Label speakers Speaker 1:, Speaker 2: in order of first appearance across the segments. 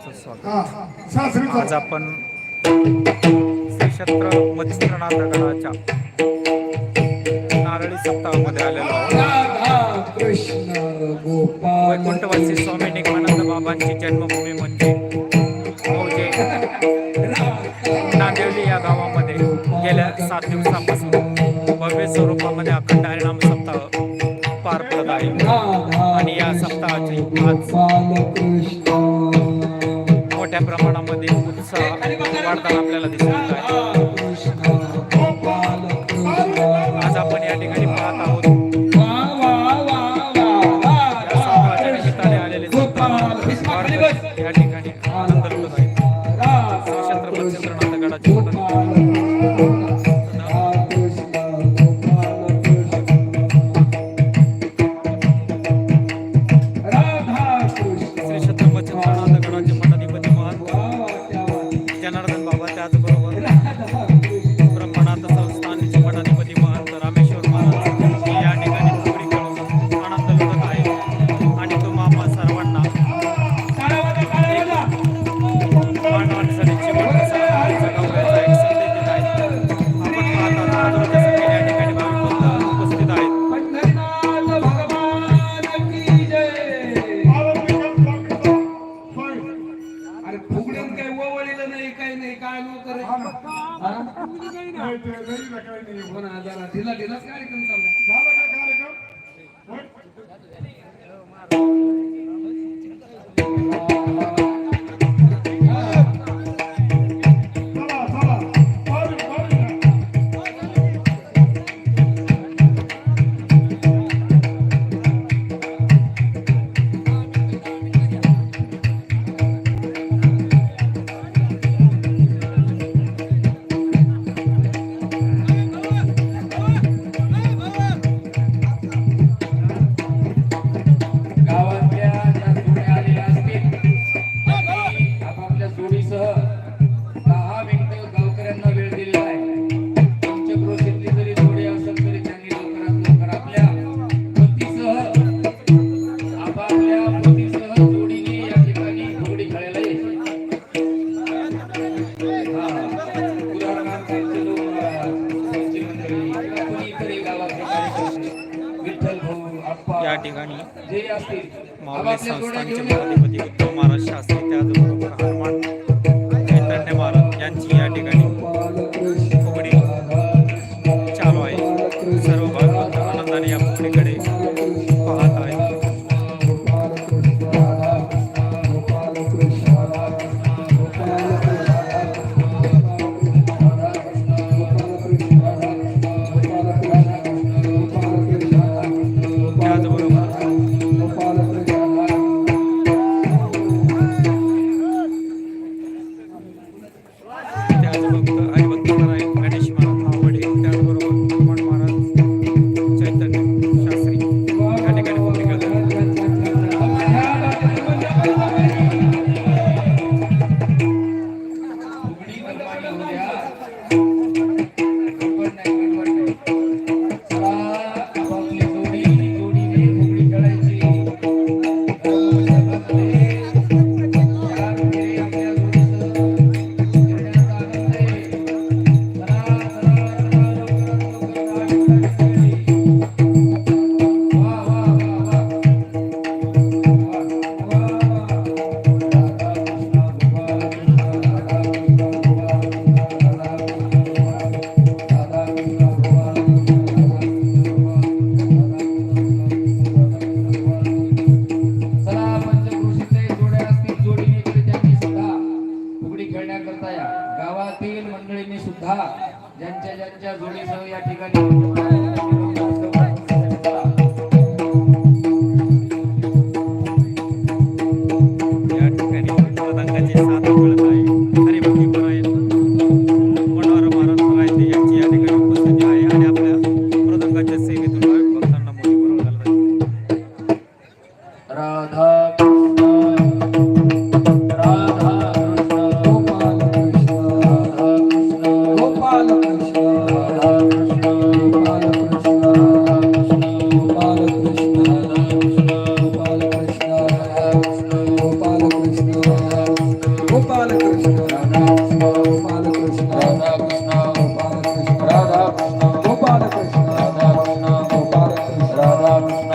Speaker 1: सर्वांचं स्वागत. आज आपण श्रीक्षेत्र मच्छिंद्रनाथ गणाच्या नारळी सप्ताहामध्ये आलेलो वैकुंठवासी स्वामी निगमानंद बाबांची जन्मभूमी म्हणजे नांदेवली या गावामध्ये गेल्या सात दिवसापासून भव्य स्वरूपामध्ये अखंड हरिणाम सप्ताह पार पडत आहे. आणि या सप्ताहाची आज प्रमाणामध्ये उत्साह वाढताना आपल्याला दिसून येत आहे.
Speaker 2: नाही ते गरीबला दिला दिलाच कार्यक्रम चाललाय. झाला का कार्यक्रम? हो, मावळे
Speaker 1: संस्थानचे महाधिपती उद्धव महाराज शास्त्री त्याचबरोबर हनुमान या.
Speaker 2: गावातील मंडळींनी सुद्धा ज्यांच्या ज्यांच्या जोडीसह या ठिकाणी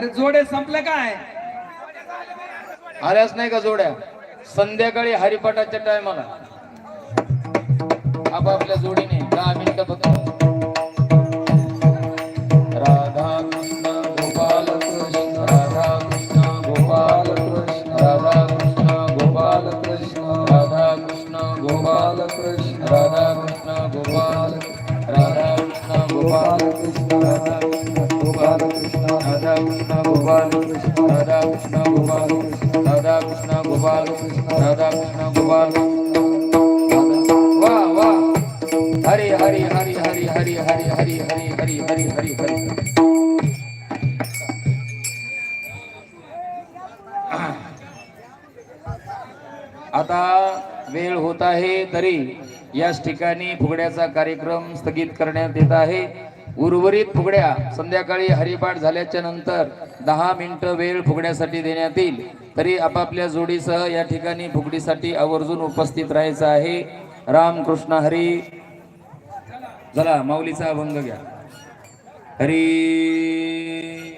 Speaker 3: अरे जोडे संपले काय?
Speaker 2: आल्याच नाही का जोड्या? संध्याकाळी हरिपाठाच्या टायमाला. आपापल्या जोडीने दहा मिनिटं फक्त. राधा कृष्ण गोपाल कृष्ण राधा कृष्ण गोपाल कृष्ण राधा कृष्ण गोपाल राधा कृष्ण गोपाल राधा कृष्ण गोपाल राधा कृष्ण गोपाल वाह वाह हरी हरी हरी हरी हरी हरी हरी हरी हरी हरी आता वेळ होत आहे तरी याच ठिकाणी फुगड्याचा कार्यक्रम स्थगित करण्यात येत आहे. उर्वरित फुगड्या संध्याकाळी हरिपाठ झाल्याच्यानंतर दहा मिनिटं वेळ फुगड्यासाठी देण्यात येईल. तरी आपापल्या जोडीसह या ठिकाणी फुगडीसाठी आवर्जून उपस्थित राहायचं आहे. रामकृष्ण हरी. चला माऊलीचा अभंग घ्या. हरी